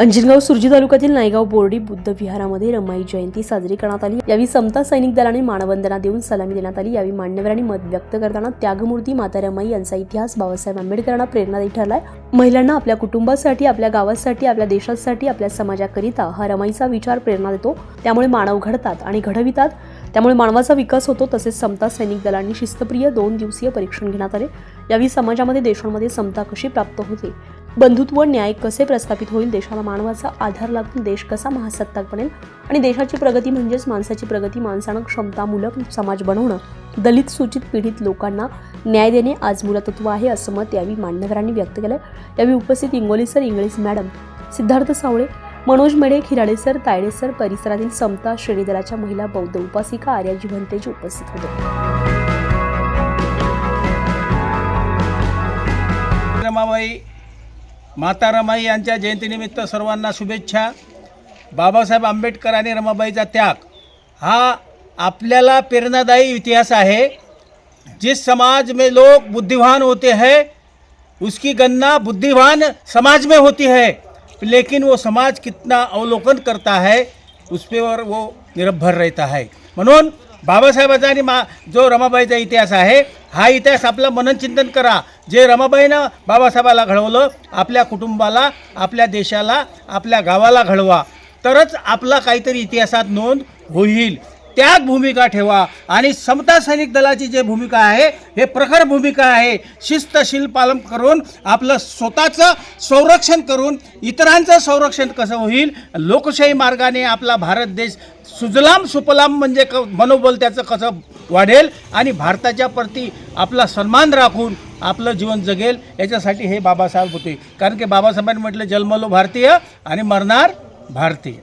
अंजिनगाव सुरजी तालुक्यातील नायगाव बोर्डी बुद्ध विहारामध्ये रमाई जयंती साजरी करण्यात आली. यावेळी समता सैनिक दलाने मानवंदना देऊन सलामी देण्यात आली. यावेळी मान्यवरांनी मत व्यक्त करताना त्यागमूर्ती माता रमाई यांचा इतिहास बाबासाहेब आंबेडकरांना प्रेरणादायी ठरलाय. महिलांना आपल्या कुटुंबासाठी आपल्या गावासाठी आपल्या देशासाठी आपल्या समाजाकरिता हा रमाईचा विचार प्रेरणा देतो. त्यामुळे मानव घडतात आणि घडवितात. त्यामुळे मानवाचा विकास होतो. तसेच समता सैनिक दलांनी शिस्तप्रिय दोन दिवसीय परीक्षण घेण्यात आले. यावेळी समाजामध्ये देशांमध्ये समता कशी प्राप्त होते? बंधुत्व न्याय कसे प्रस्थापित होईल देशाला मानवाचा आधार लागून देश कसा महासत्ताक बनेल आणि देशाची प्रगती म्हणजेच माणसाची प्रगती माणसानं क्षमतामूलक समाज बनवणं दलित सूचित पीडित लोकांना न्याय देणे आज मूलतत्व आहे असं मत यावेळी मान्यवरांनी व्यक्त केलं यावेळी उपस्थित Ingoli sir English madam Siddharth Savale Manoj Medhe Khirade sir Tayde sir परिसरातील समता श्रेणी दलाच्या महिला बौद्ध उपासिका आर्याजी भंतेजी उपस्थित होते. रमाबाई माता रमाई यांच्या जयंतीनिमित्त सर्वांना शुभेच्छा. बाबासाहेब आंबेडकर आणि रमाबाईचा त्याग. हा आपल्याला प्रेरणादायी इतिहास है जिस समाज में लोग बुद्धिवान होते हैं उसकी गणना बुद्धिवान समाज में होती है। लेकिन वो समाज कितना अवलोकन करता है उस पर वो निर्भर रहता है। म्हणून बाबासाहेबाचा आणि मा जो रमाबाईचा इतिहास आहे हा इतिहास आपलं मननचिंतन करा. जे रमाबाईनं बाबासाहेबाला घडवलं आपल्या कुटुंबाला आपल्या देशाला आपल्या गावाला घडवा. तरच आपला काहीतरी इतिहासात नोंद होईल. त्यात भूमिका ठेवा. आणि समता सैनिक दलाची जे भूमिका आहे हे प्रखर भूमिका आहे. शिस्तशील पालन करून आपलं स्वतःचं संरक्षण करून इतरांचं संरक्षण कसं होईल? लोकशाही मार्गाने आपला भारत देश सुजलाम सुपलाम म्हणजे क मनोबल त्याचं कसं वाढेल? आणि भारताच्या प्रती आपला सन्मान राखून आपलं जीवन जगेल याच्यासाठी हे बाबासाहेब होते. कारण की बाबासाहेबांनी म्हटलं जन्मलो भारतीय आणि मरणार भारतीय.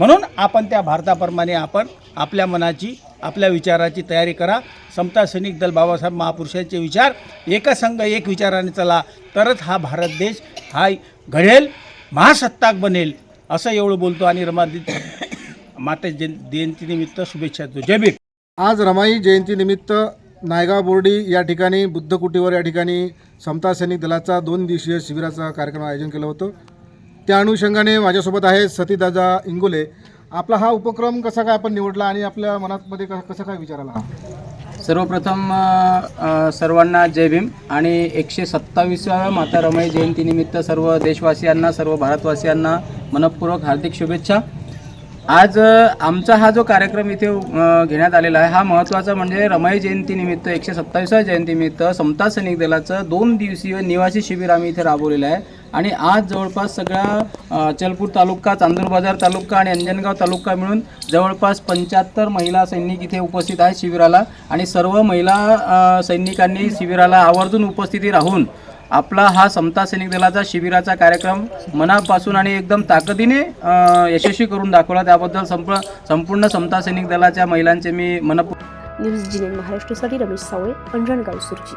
म्हणून आपण त्या भारताप्रमाणे आपण आपल्या मनाची आपल्या विचाराची तयारी करा. समता सैनिक दल बाबासाहेब महापुरुषांचे विचार एकसंघ एक विचाराने चला तरच हा भारत देश हा घडेल महासत्ताक बनेल असं एवढं बोलतो आणि रमा माता जयं जयंतीनिमित्त शुभेच्छा देतो. जय भीम. आज रमाई जयंतीनिमित्त नायगाव बोर्डी या ठिकाणी बुद्ध कुटीवर या ठिकाणी समता सैनिक दलाचा दोन दिवसीय शिबिराचा कार्यक्रम आयोजन केलं होतं. त्या अनुषंगाने माझ्यासोबत आहे सतीदादा इंगोले. आपला हा उपक्रम कसा काय आपण निवडला आणि आपल्या मनातमध्ये क- कसं काय विचार आला? सर्वप्रथम अ, सर्वांना जय भीम आणि एकशे सत्तावीसाव्या माता रमाई जयंतीनिमित्त सर्व देशवासियांना सर्व भारतवासियांना मनपूर्वक हार्दिक शुभेच्छा. आज आमचा हा जो कार्यक्रम इथे घेण्यात आलेला आहे हा महत्त्वाचा म्हणजे रमाई जयंतीनिमित्त एकशे सत्तावीसाव्या जयंतीनिमित्त समता सैनिक दलाचं दोन दिवसीय निवासी शिबिर आम्ही इथे राबवलेलं आहे. आणि आज जवळपास सगळा चलपूर तालुका चांदूर बाजार तालुका आणि अंजनगाव तालुका मिळून जवळपास पंच्याहत्तर महिला सैनिक इथे उपस्थित आहेत शिबिराला. आणि सर्व महिला सैनिकांनी शिबिराला आवर्जून उपस्थिती राहून आपला हा समता सैनिक दलाचा शिबिराचा कार्यक्रम मनापासून आणि एकदम ताकदीने यशस्वी करून दाखवला. त्याबद्दल संप संपूर्ण समता सैनिक दलाच्या महिलांचे मी मनपूर्ण न्यूज जिने महाराष्ट्रासाठी रमेश सावळे अंजणगाव सुरजी.